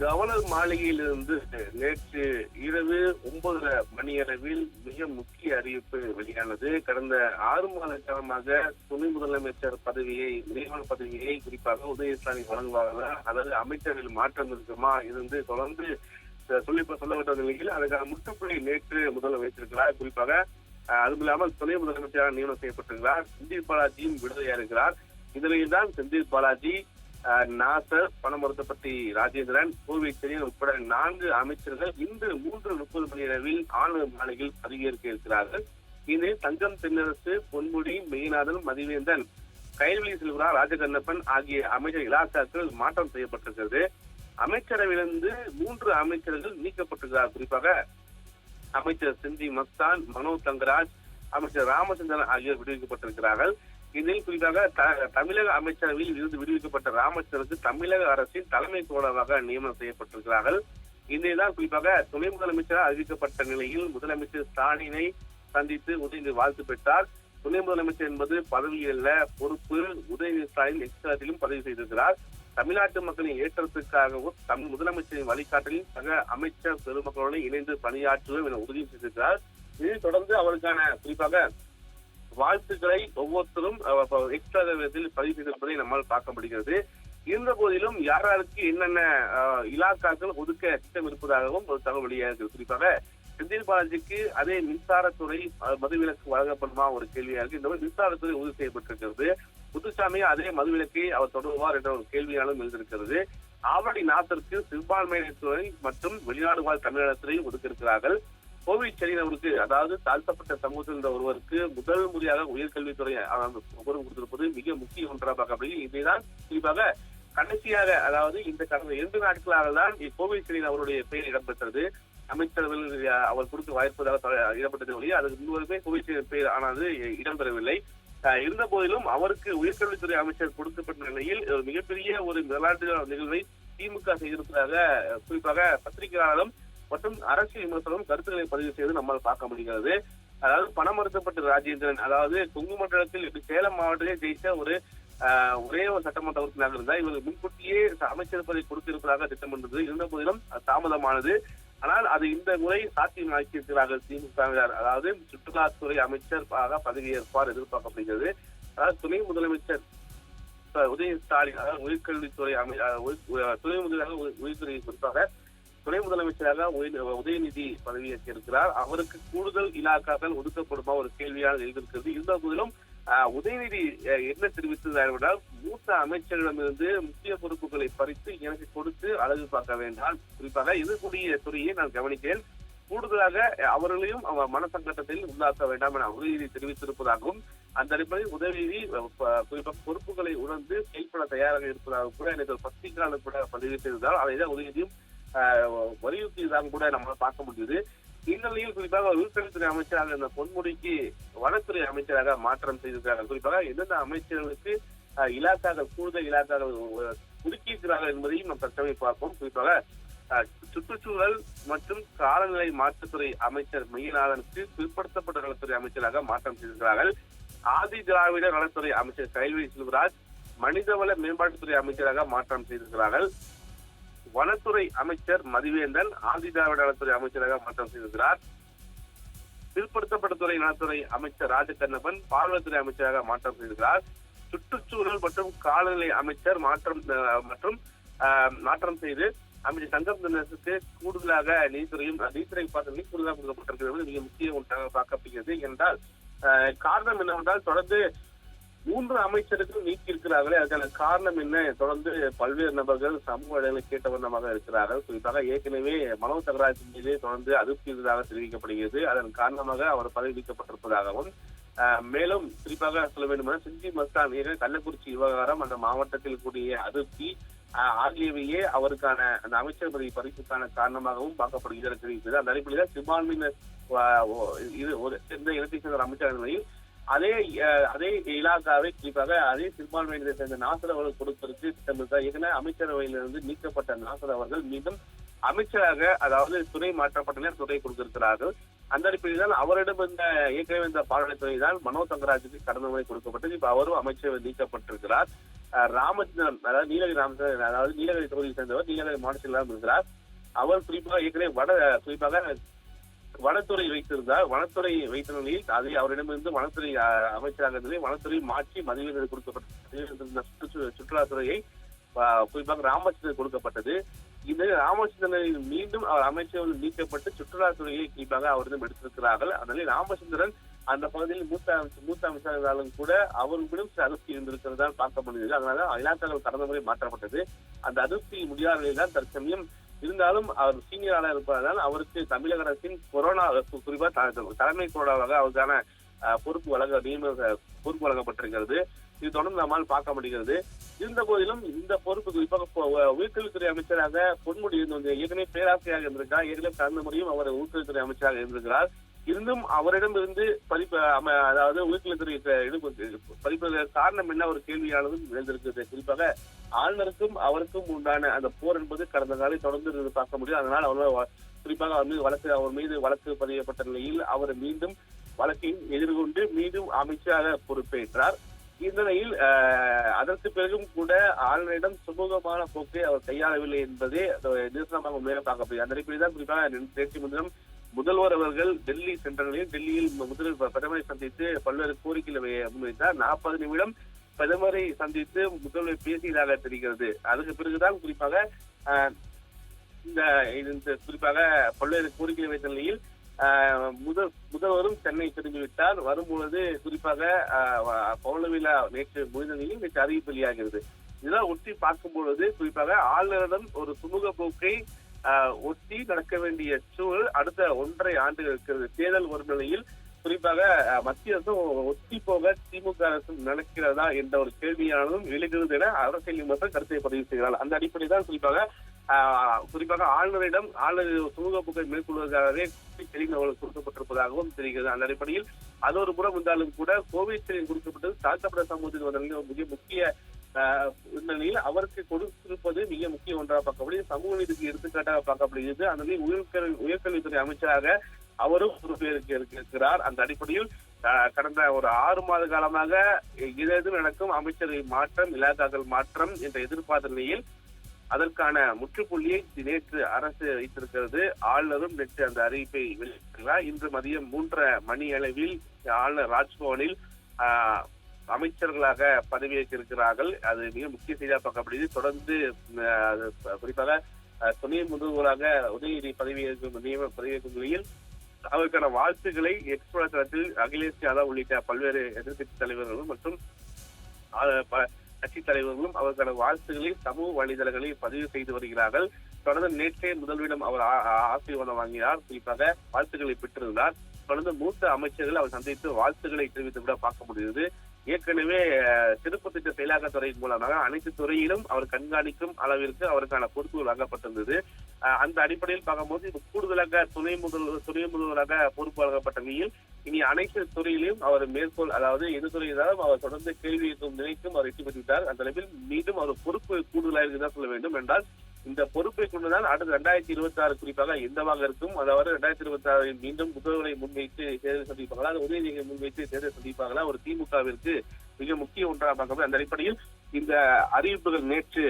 Governor மாளிகையிலிருந்து நேற்று இரவு ஒன்பதரை மணியளவில் மிக முக்கிய அறிவிப்பு வெளியானது. கடந்த ஆறு மாத காலமாக துணை முதலமைச்சர் பதவியை நியமன பதவியை குறிப்பாக உதயநிதி வழங்குவார்களா அல்லது அமைச்சர்கள் மாற்றம் இருக்குமா இருந்து தொடர்ந்து சொல்லி சொல்லப்பட்ட நிலையில் அதுக்கான முற்றுப்புள்ளி நேற்று முதல்வர் வைத்திருக்கிறார் குறிப்பாக அதுவும் இல்லாமல் துணை முதலமைச்சராக நியமனம் செய்யப்பட்டிருக்கிறார். செந்தில் பாலாஜியும் விடுதலையா இருக்கிறார். இதில் தான் செந்தில் பாலாஜி நாசர் பணமருத்தப்பட்டி ராஜேந்திரன் கோவை உட்பட நான்கு அமைச்சர்கள் இன்று மூன்று முப்பது மணி அளவில் ஆளுநர் மாளிகையில் பதவியேற்க இருக்கிறார்கள். இதில் தங்கம் தென்னரசு பொன்முடி மெய்நாதன் மதிவேந்தன் கைல்வெளி செல்வரா ராஜகண்ணப்பன் ஆகிய அமைச்சர் இலாக்காக்கள் மாற்றம் செய்யப்பட்டிருக்கிறது. அமைச்சரவையிலிருந்து மூன்று அமைச்சர்கள் நீக்கப்பட்டிருக்கிறார். குறிப்பாக அமைச்சர் செந்தி மஸ்தான் மனோ தங்கராஜ் அமைச்சர் ராமச்சந்திரன் ஆகியோர் விடுவிக்கப்பட்டிருக்கிறார்கள். இதில் குறிப்பாக த- தமிழக அமைச்சரவையில் இருந்து விடுவிக்கப்பட்ட ராமச்சந்திரனுக்கு தமிழக அரசின் தலைமை செயலாளராக நியமனம் செய்யப்பட்டிருக்கிறார்கள். இதில்தான் குறிப்பாக துணை முதலமைச்சராக அறிவிக்கப்பட்ட நிலையில் முதலமைச்சர் ஸ்டாலினை சந்தித்து உதயநிதி வாழ்த்து பெற்றார். துணை முதலமைச்சர் என்பது பதவியல்ல பொறுப்பு உதயநிதி ஸ்டாலின் எக்ஸ்ட்ராட்டிலும் பதவி செய்திருக்கிறார். தமிழ்நாட்டு மக்களின் ஏற்றத்திற்காகவும் தமிழ் முதலமைச்சரின் வழிகாட்டலில் சக அமைச்சர் பெருமக்களுடன் இணைந்து பணியாற்றுவோம் என உறுதி செய்திருக்கிறார். இதைத் தொடர்ந்து அவருக்கான குறிப்பாக வாழ்த்துக்களை ஒவ்வொருத்தரும் எக்ஸ்ட்ரா விதத்தில் பதிவு செய்திருப்பதை நம்மால் பார்க்க முடிகிறது. இருந்த போதிலும் யார் யாருக்கு என்னென்ன இலாக்காக்கள் ஒதுக்க திட்டம் இருப்பதாகவும் ஒரு தகவல் வெளியாகிறது. குறிப்பாக செந்தில் பாலாஜிக்கு அதே மின்சாரத்துறை மதுவிலக்கு வழங்கப்படுமா ஒரு கேள்வியா இருக்கு. இந்த மாதிரி மின்சாரத்துறை உறுதி செய்யப்பட்டிருக்கிறது. முத்துசாமி அதே மதுவிலக்கை அவர் தொடருவார் என்ற ஒரு கேள்வியாலும் எழுந்திருக்கிறது. ஆவடி நாத்திற்கு சிறுபான்மையினத்துறை மற்றும் வெளிநாடு வாழ் தமிழகத்துறை ஒதுக்கியிருக்கிறார்கள். கோவிட் கோவை அதாவது தாழ்த்தப்பட்ட சமூகத்தில் இருந்த ஒருவருக்கு முதல் முறையாக உயர்கல்வித்துறை அஹ், கொடுத்திருப்பது மிக முக்கிய ஒன்றாக பார்க்கப்படுகிறது இதைதான் குறிப்பாக கடைசியாக அதாவது இந்த கடந்த இரண்டு நாட்களாக தான் கோவை சென்னையில் அவருடைய பெயர் இடம்பெற்றது. அமைச்சர்கள் அவர் கொடுத்து வாய்ப்பதாக இடப்பட்டது இடம்பெற்றது அதுக்கு முன்வருமே கோவிட் பெயர் ஆனது இடம்பெறவில்லை. இருந்த போதிலும் அவருக்கு உயர்கல்வித்துறை அமைச்சர் கொடுக்கப்பட்ட நிலையில் மிகப்பெரிய ஒரு முதலாட்டு நிகழ்வை திமுக செய்திருப்பதாக குறிப்பாக பத்திரிகையாளரும் மற்றும் அரசியல் விமர்சனம் கருத்துக்களை பதிவு செய்து நம்மால் பார்க்க முடிகிறது. அதாவது பணமறுத்தப்பட்ட ராஜேந்திரன் அதாவது கொங்கு மண்டலத்தில் சேலம் மாவட்டத்தை ஜெயித்த ஒரு ஒரே ஒரு சட்டமன்ற உறுப்பினராக இருந்தால் இவர் முன்கூட்டியே அமைச்சர் பதவி கொடுத்திருப்பதாக திட்டமிட்டது இருந்த போதிலும் தாமதமானது. ஆனால் அது இந்த முறை சாத்தியமாக்கியிருக்கிறார்கள் திமுக அதாவது சுற்றுலாத்துறை அமைச்சர் பதவியேற்பார் எதிர்பார்க்கப்படுகிறது. அதாவது துணை முதலமைச்சர் அஹ், உதய ஸ்டாலின் அதாவது உயர்கல்வித்துறை அமை துணை முதலாக உயிர்த்துறையை குறிப்பாக துணை முதலமைச்சராக உதயநிதி பதவியேற்றிருக்கிறார் அவருக்கு கூடுதல் இலாக்காக்கள் ஒதுக்கப்படுமா ஒரு கேள்வியாக எழுதியிருக்கிறது இருந்த போதிலும் உதயநிதி என்ன தெரிவித்தது என்றால் மூத்த அமைச்சரிடமிருந்து முக்கிய பொறுப்புகளை பறித்து எனக்கு கொடுத்து அழகு பார்க்க வேண்டாம். குறிப்பாக இருக்கக்கூடிய துறையை நான் கவனிக்கிறேன். கூடுதலாக அவர்களையும் அவர் மனசங்கட்டத்தில் உள்ளாக்க வேண்டாம் என உதயநிதி தெரிவித்திருப்பதாகவும் அந்த அடிப்படையில் உதயநிதி குறிப்பாக பொறுப்புகளை உணர்ந்து செயல்பட தயாராக இருப்பதாக கூட எனக்கு ஒரு பத்திரிகையாளர் கூட பதிவு செய்திருந்தால் அதை தான் உதயநிதியும் வலியுறுத்தியதாக கூட நம்மளால பார்க்க முடியுது. இந்நிலையில் குறிப்பாக உள்கல்வித்துறை அமைச்சராக இருந்த பொன்முடிக்கு வனத்துறை அமைச்சராக மாற்றம் செய்திருக்கிறார்கள். குறிப்பாக எந்தெந்த அமைச்சர்களுக்கு ஆஹ், இலாக்காக்கள் கூடுதல் இலாக்காக்கள் ஒதுக்கியிருக்கிறார்கள் என்பதையும் நாம் தற்சமய பார்ப்போம். குறிப்பாக சுற்றுச்சூழல் மற்றும் காலநிலை மாற்றுத்துறை அமைச்சர் மெய்யநாதனுக்கு பிற்படுத்தப்பட்ட நலத்துறை அமைச்சராக மாற்றம் செய்திருக்கிறார்கள். ஆதி திராவிட நலத்துறை அமைச்சர் கைல்வி செல்வராஜ் மனிதவள மேம்பாட்டுத்துறை அமைச்சராக மாற்றம் செய்திருக்கிறார்கள். வனத்துறை அமைச்சர் மதிவேந்தன் ஆதி திராவிட நலத்துறை அமைச்சராக மாற்றம் செய்திருக்கிறார். பிற்படுத்தப்பட்ட துறை நலத்துறை அமைச்சர் ராஜகண்ணப்பன் பால்வளத்துறை அமைச்சராக மாற்றம் செய்திருக்கிறார். சுற்றுச்சூழல் மற்றும் காலநிலை அமைச்சர் மாற்றம் மற்றும் மாற்றம் செய்து அமைச்சர் தங்கம் தினத்துக்கு கூடுதலாக நீதித்துறையும் நீதித்துறை பார்த்து கூடுதலாக கொடுக்கப்பட்டிருக்கிறது. மிக முக்கிய ஒன்றாக பார்க்கப்படுகிறது. என்றால் காரணம் என்னவென்றால் தொடர்ந்து மூன்று அமைச்சர்கள் நீக்கி இருக்கிறார்களே அதுக்கான காரணம் என்ன? தொடர்ந்து பல்வேறு நபர்கள் சமூக இடங்களை கேட்ட வண்ணமாக இருக்கிறார்கள். குறிப்பாக ஏற்கனவே மனோ தகராஜ் மீது தொடர்ந்து அதிருப்தி இருந்ததாக தெரிவிக்கப்படுகிறது. அதன் காரணமாக அவர் பதவி நீக்கப்பட்டிருப்பதாகவும் மேலும் குறிப்பாக சொல்ல வேண்டுமென்றால் செஞ்சி மஸ்தான் கள்ளக்குறிச்சி விவகாரம் அந்த மாவட்டத்தில் கூடிய அதிருப்தி ஆகியவையே அவருக்கான அந்த அமைச்சர் பதவி பறிப்புக்கான காரணமாகவும் பார்க்கப்படுகிறது. தெரிவித்தது அந்த அடிப்படையில் சிறுபான்மையினர் இது ஒரு இந்த இனத்தை சேர்ந்த அமைச்சர் நிலையில் அதே அதே இலாக்காவை குறிப்பாக அதே சிறுபான்மையினரை சேர்ந்த நாசர் அவர்கள் கொடுப்பதற்கு திட்டமிட்டார் ஏற்கனவே அமைச்சரவையிலிருந்து நீக்கப்பட்ட நாசர் அவர்கள் மீண்டும் அமைச்சராக அதாவது துறை மாற்றப்பட்டனர் துறை கொடுத்திருக்கிறார்கள். அந்த அடிப்படையில் தான் அவரிடம் இந்த ஏற்கனவே இந்த பாடத்துறை தான் மனோ தங்கராஜுக்கு கடந்த முறை கொடுக்கப்பட்டது. இப்ப அவரும் அமைச்சர் நீக்கப்பட்டிருக்கிறார். அஹ், ராமச்சந்திரன் அதாவது நீலகிரி ராமச்சந்திரன் அதாவது நீலகிரி தொகுதியை சேர்ந்தவர் நீலகிரி மாவட்டத்தில் இருக்கிறார். அவர் குறிப்பாக ஏற்கனவே வட குறிப்பாக வனத்துறை வைத்திருந்தார். வனத்துறை வைத்த நிலையில் அதை அவரிடமிருந்து வனத்துறை அமைச்சராக வனத்துறை மாற்றி மதிவீடு கொடுக்கப்பட்ட சுற்று- சுற்றுலாத்துறையை குறிப்பாக ராமச்சந்திரன் கொடுக்கப்பட்டது. இந்த ராமச்சந்திரனை மீண்டும் அவர் அமைச்சர்கள் நீக்கப்பட்டு சுற்றுலாத்துறையை குறிப்பாக அவரிடம் எடுத்திருக்கிறார்கள். அதனால ராமச்சந்திரன் அந்த பகுதியில் மூத்த அமைச்சர் மூத்த அமைச்சர் இருந்தாலும் கூட அவர்களும் அதிருப்தி இருந்திருக்கிறதா பார்க்க முடியுது அதனால இலாக்காக்கள் கடந்த முறை மாற்றப்பட்டது. அந்த அதிருப்தி முடியாத நிலையில் தான் தற்சமயம் இருந்தாலும் அவர் சீனியராக இருப்பதால் அவருக்கு தமிழக அரசின் கொரோனா குறிப்பாக தலைமை கொரோனாவாக அவருக்கான பொறுப்பு வழங்க நியமன பொறுப்பு வழங்கப்பட்டிருக்கிறது. இது தொடர்ந்து நம்மால் பார்க்க முடிகிறது. இருந்த போதிலும் இந்த பொறுப்பு குறிப்பாக இப்போ, உயர்கல்வித்துறை அமைச்சராக பொன்முடி இருந்து ஏற்கனவே பேராசிரியராக இருந்திருக்கார் ஏற்கனவே கடந்த முறையும் அவர் உயர்கல்வித்துறை அமைச்சராக இருந்திருக்கிறார். இருந்தும் அவரிடமிருந்து பதிப்பு அதாவது உயர்கல்வித்துறை க- பதிப்பதற்கு காரணம் என்ன? ஒரு கேள்வியானதும் எழுந்திருக்கிறது. குறிப்பாக ஆளுநருக்கும் அவருக்கும் உண்டான அந்த போர் என்பது கடந்த காலை தொடர்ந்து பார்க்க முடியும். அதனால் அவர் குறிப்பாக அவர் மீது வழக்கு அவர் மீது வழக்கு பதியப்பட்ட நிலையில் அவர் மீண்டும் வழக்கை எதிர்கொண்டு மீண்டும் அமைச்சராக பொறுப்பேற்றார். இந்த நிலையில் அதற்கு பிறகும் கூட ஆளுநரிடம் சுமூகமான போக்கை அவர் கையாளவில்லை என்பதே அது உண்மையாக பார்க்கப்படுகிறது. அந்த அடிப்படையில் தான் குறிப்பாக நேற்று முன்தினம் முதல்வர் அவர்கள் டெல்லி சென்ற நிலையில் டெல்லியில் முதல் பிரதமரை சந்தித்து பல்வேறு கோரிக்கைகளை முன்வைத்தார். நாற்பது நிமிடம் பிரதமரை சந்தித்து முதல்வர் பேசியதாக தெரிகிறது. அதுக்கு பிறகுதான் குறிப்பாக இந்த குறிப்பாக பல்வேறு கோரிக்கை வைத்த நிலையில் முதல் முதல்வரும் சென்னை திரும்பிவிட்டார். வரும்பொழுது குறிப்பாக ஆஹ், நேற்று முடிந்த நிலையில் நேற்று அறிவிப்பு வெளியாகிறது இதெல்லாம் ஒட்டி பார்க்கும் பொழுது குறிப்பாக ஆளுநரிடம் ஒரு சுமூக போக்கை ஒட்டி நடக்க வேண்டிய சூழல் அடுத்த ஒன்றரை ஆண்டுகள் இருக்கிறது தேர்தல் வரும் நிலையில் குறிப்பாக மத்திய அரசு ஒத்தி போக திமுக அரசு நினைக்கிறதா என்ற ஒரு கேள்வியானதும் எழுகிறது என அரசியல் விமர்சனம் கருத்தை பதிவு செய்கிறார் அந்த அடிப்படையில் தான் குறிப்பாக குறிப்பாக ஆளுநரிடம் ஆளுநர் சுமூக புகை மேற்கொள்வதற்காகவே தெளிவுகள் கொடுக்கப்பட்டிருப்பதாகவும் தெரிகிறது. அந்த அடிப்படையில் அது ஒரு புறம் இருந்தாலும் கூட கோவிட் கொடுக்கப்பட்டது தாழ்த்தப்பட்ட சமூகத்தில் வந்த மிக முக்கிய நிலையில் அவருக்கு கொடுத்திருப்பது மிக முக்கிய ஒன்றாக பார்க்கப்படுகிறது. சமூக நீதிக்கு எடுத்துக்காட்டாக பார்க்கப்படுகிறது. அந்த நிலையில் உயர்கல்வி உயர்கல்வித்துறை அமைச்சராக அவரும் பொறுப்பேற்க இருக்கிறார். அந்த அடிப்படையில் கடந்த ஒரு ஆறு மாத காலமாக ஏதேதும் நடக்கும். அமைச்சரவை மாற்றம் இலாக்காக்கள் மாற்றம் என்ற எதிர்பார்த்த நிலையில் அதற்கான முற்றுப்புள்ளியை நேற்று அரசு வைத்திருக்கிறது. ஆளுநரும் நேற்று அந்த அறிவிப்பை வெளியிட்டிருக்கிறார். இன்று மதியம் மூன்றரை மணி அளவில் ஆளுநர் ராஜ்பவனில் அமைச்சர்களாக பதவியேற்றிருக்கிறார்கள். அது மிக முக்கிய செய்தியாக பார்க்கப்படுகிறது. தொடர்ந்து அது குறிப்பாக துணை முதல்வராக உதயநிதி பதவியேற்கும் நியம பதவியேற்கும் நிலையில் அவருக்கான வாழ்த்துக்களை எக்ஸ்போரா தளத்தில் அகிலேஷ் யாதவ் உள்ளிட்ட பல்வேறு எதிர்கட்சி தலைவர்களும் மற்றும் ஆஹ், தலைவர்களும் அவருக்கான வாழ்த்துக்களை சமூக வலைதளங்களில் பதிவு செய்து வருகிறார்கள். தொடர்ந்து நேற்றே முதல்வரிடம் அவர் ஆசீர்வாதம் வாங்கினார். குறிப்பாக வாழ்த்துக்களை பெற்றிருந்தார். தொடர்ந்து மூத்த அமைச்சர்கள் அவர் சந்தித்து வாழ்த்துக்களை தெரிவித்து கூட பார்க்க முடியுது ஏற்கனவே சிறப்பு திட்ட செயலாக்கத்துறை மூலமாக அனைத்து துறையிலும் அவர் கண்காணிக்கும் அளவிற்கு அவருக்கான பொறுப்பு வழங்கப்பட்டிருந்தது. அஹ், அந்த அடிப்படையில் பார்க்கும்போது இப்ப கூடுதலாக துணை முதல்வர் துணை முதல்வராக பொறுப்பு வழங்கப்பட்ட நிலையில் இனி அனைத்து துறையிலும் அவர் மேற்கோள் அதாவது எது துறையிலும் அவர் தொடர்ந்து கேள்வி கேட்கும் நிலைக்கும் அவர் வெற்றி பெற்றுவிட்டார் அந்த அளவில் மீண்டும் அவர் பொறுப்பு கூடுதலாக இருக்குதான் சொல்ல வேண்டும் என்றால் இந்த பொறுப்பை கொண்டுதான் அடுத்த ரெண்டாயிரத்தி இருபத்தி ஆறு குறிப்பாக எந்தவாக இருக்கும்? அதாவது ரெண்டாயிரத்தி இருபத்தி ஆறு மீண்டும் முதல்வரை முன்வைத்து தேர்தல் சந்திப்பாங்களா அது உதயநிதியை முன்வைத்து தேர்தல் சந்திப்பாங்களா ஒரு திமுகவிற்கு மிக முக்கிய ஒன்றாக பார்க்கப்படும். அந்த அடிப்படையில் இந்த அறிவிப்புகள் நேற்று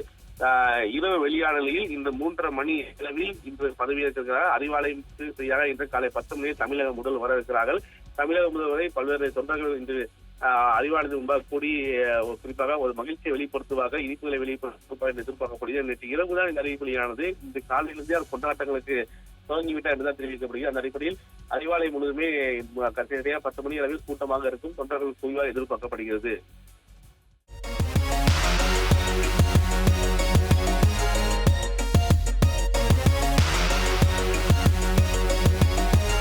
இரவு வெளியான நிலையில் இந்த மூன்றரை மணி அளவில் இன்று பதவியேற்கிறார். அறிவாலயம் செய்யாக இன்று காலை பத்து மணியில் தமிழக முதல்வர் வர இருக்கிறார்கள் தமிழக முதல்வரை பல்வேறு தொண்டர்கள் இன்று அறிவானது ரொம்ப கூடி குறிப்பாக ஒரு மகிழ்ச்சியை வெளிப்படுத்துவாக இனிப்புகளை வெளிப்படுத்துவார் என்று எதிர்பார்க்கப்படுகிறது. நேற்று இரவு தான் இந்த அறிவிப்பு வெளியானது இந்த காலையிலிருந்தே அவர் கொண்டாட்டங்களுக்கு தொடங்கிவிட்டார் என்றுதான் தெரிவிக்கப்படுகிறது. அந்த அடிப்படையில் அறிவாலயம் முழுவதுமே கடைசியாக பத்து மணி அளவில் கூட்டமாக இருக்கும். தொண்டர்கள் குழுவாக எதிர்பார்க்கப்படுகிறது.